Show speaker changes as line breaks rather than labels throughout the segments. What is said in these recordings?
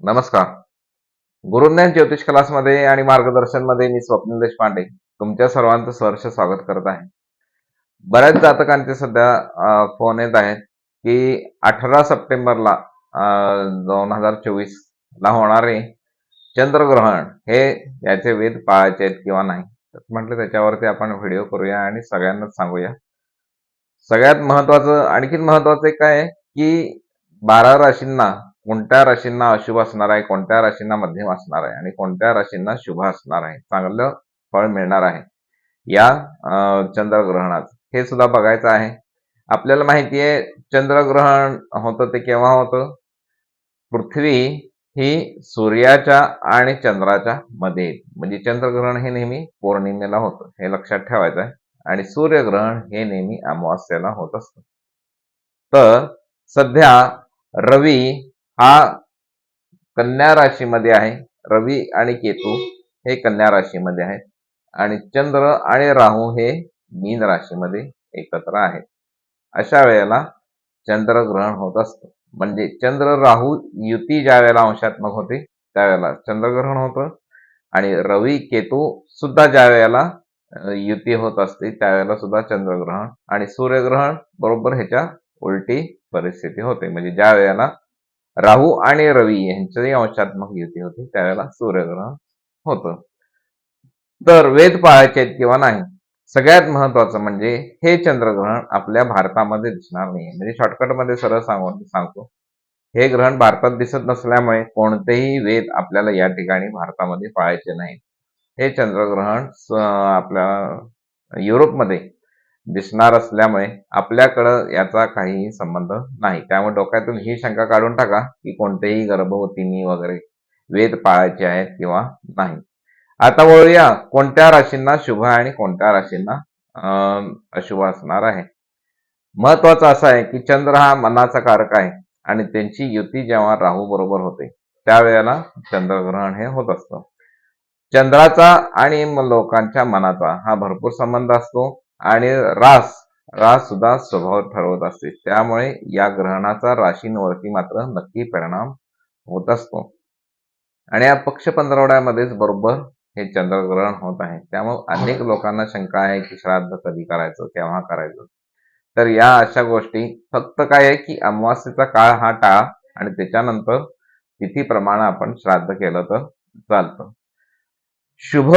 नमस्कार. गुरुज्ञान ज्योतिष क्लासमध्ये आणि मार्गदर्शनमध्ये मी स्वप्नील देशपांडे तुमच्या सर्वांचं सहर्ष स्वागत करत आहे. बऱ्याच जातकांचे सध्या फोन येत आहेत की अठरा सप्टेंबरला दोन हजार चोवीस ला होणारे चंद्रग्रहण हे याचे वेद पाळायचे आहेत किंवा नाही? तर म्हटलं त्याच्यावरती आपण व्हिडिओ करूया आणि सगळ्यांनाच सांगूया. सगळ्यात महत्वाचं आणखीन महत्वाचं एक काय आहे की बारा राशींना कोणत्या राशींना अशुभ असणार आहे कोणत्या राशींना मध्यम असणार आहे आणि कोणत्या राशींना शुभ असणार आहे? चांगलं फळ मिळणार आहे. या चंद्रग्रहणात. हे सुद्धा बघायचं आहे. आपल्याला माहिती आहे चंद्रग्रहण होतं ते केव्हा होतं? पृथ्वी ही सूर्याच्या आणि चंद्राच्या मध्ये म्हणजे चंद्रग्रहण हे नेहमी पौर्णिमेला होतं हे लक्षात ठेवायचं आहे. आणि सूर्यग्रहण हे नेहमी अमावास्येला होत असतं. तर सध्या रवी हा कन्या राशीमध्ये आहे रवी आणि केतू हे कन्या राशीमध्ये आहेत. आणि चंद्र आणि राहू हे मीन राशीमध्ये एकत्र आहेत. अशा वेळेला चंद्रग्रहण होत असतं. म्हणजे चंद्र राहू युती ज्या वेळेला अंशात्मक होते त्यावेळेला चंद्रग्रहण होतं. आणि रवी केतू सुद्धा ज्या वेळेला युती होत असते त्यावेळेला सुद्धा चंद्रग्रहण आणि सूर्यग्रहण बरोबर ह्याच्या उलटी परिस्थिती होते. म्हणजे ज्या वेळेला राहू आणि रवी यांच्याही अंशात्मक युती होती त्यावेळेला सूर्यग्रहण होतं. तर वेद पाळायचे आहेत किंवा नाही? सगळ्यात महत्वाचं म्हणजे हे चंद्रग्रहण आपल्या भारतामध्ये दिसणार नाही म्हणजे शॉर्टकटमध्ये सरळ सांगून सांगतो. हे ग्रहण भारतात दिसत नसल्यामुळे कोणतेही वेद आपल्याला या ठिकाणी भारतामध्ये पाळायचे नाही हे चंद्रग्रहण आपल्या युरोपमध्ये दिसणार असल्यामुळे आपल्याकडं याचा काहीही संबंध नाही. त्यामुळे डोक्यातून ही शंका काढून टाका की कोणतेही गर्भवतीनी वगैरे वेद पाळायचे आहेत किंवा नाही. आता वळूया कोणत्या राशींना शुभ आणि कोणत्या राशींना अं, अशुभ असणार आहे. महत्वाचं असं आहे की चंद्र हा मनाचा कारक आहे आणि त्यांची युती जेव्हा राहू बरोबर होते त्यावेळेला चंद्रग्रहण हे होत असतं. चंद्राचा आणि लोकांच्या मनाचा हा भरपूर संबंध असतो. आणि रास रास सुद्धा स्वभाव ठरवत असते. त्यामुळे या ग्रहणाचा राशींवरती मात्र नक्की परिणाम होत असतो. आणि या पक्ष पंधरवड्यामध्येच बरोबर हे चंद्रग्रहण होत आहे. त्यामुळे अनेक लोकांना शंका आहे की श्राद्ध कधी करायचं केव्हा करायचं. तर या अशा गोष्टी फक्त काय आहे की अमावास्येचा काळ हा टाळा आणि त्याच्यानंतर तिथीप्रमाणे आपण श्राद्ध केलं तर चालतं. शुभ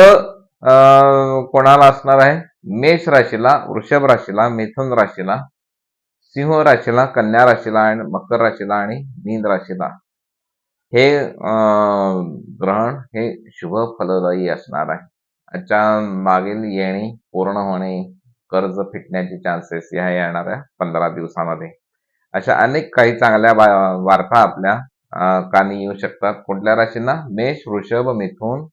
कोणाला असणार आहे? मेष राशीला वृषभ राशीला मिथुन राशीला सिंह राशीला कन्या राशीला आणि मकर राशीला आणि मीन राशीला. हे अं, ग्रहण हे शुभ फलदायी असणार आहे. याच्या मागील येणे पूर्ण होणे कर्ज फिटण्याचे चान्सेस ह्या येणाऱ्या पंधरा दिवसामध्ये. अशा अनेक काही चांगल्या वार्ता आपल्या कानी येऊ शकतात. कुठल्या राशींना? मेष वृषभ मिथुन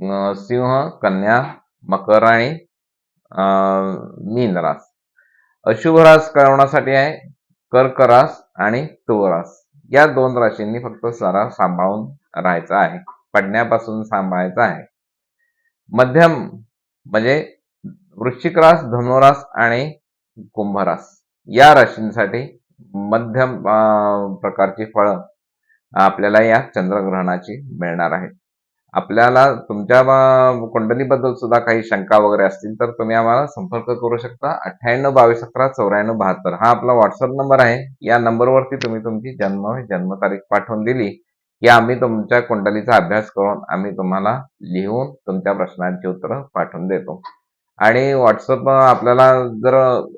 सिंह कन्या मकर आणि मीन रास. अशुभ रास कळवण्यासाठी आहे कर्क रास आणि तुवरास या दोन राशींनी फक्त सारा सांभाळून राहायचा आहे. पडण्यापासून सांभाळायचं आहे. मध्यम म्हणजे वृश्चिक रास धनुरास आणि कुंभरास या राशींसाठी मध्यम अं, प्रकारची फळं आपल्याला या चंद्रग्रहणाची मिळणार आहेत. आपल्याला तुमच्या कुंडलीबद्दल सुद्धा काही शंका वगैरे असतील तर तुम्ही आम्हाला संपर्क करू शकता. अठ्ठ्याण्णव बावीस अकरा चौऱ्याण्णव बहात्तर. हा आपला व्हॉट्सअप नंबर आहे. या नंबरवरती तुम्ही तुमची जन्म जन्मतारीख पाठवून दिली की आम्ही तुमच्या कुंडलीचा अभ्यास करून आम्ही तुम्हाला लिहून तुमच्या प्रश्नांची उत्तरं पाठवून देतो. आणि व्हॉट्सअप आपल्याला जर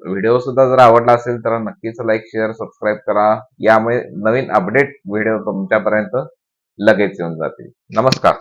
व्हिडिओ सुद्धा जर आवडला असेल तर नक्कीच लाईक शेअर सबस्क्राईब करा. यामुळे नवीन अपडेट व्हिडिओ तुमच्यापर्यंत लगेच येऊन जातील. नमस्कार.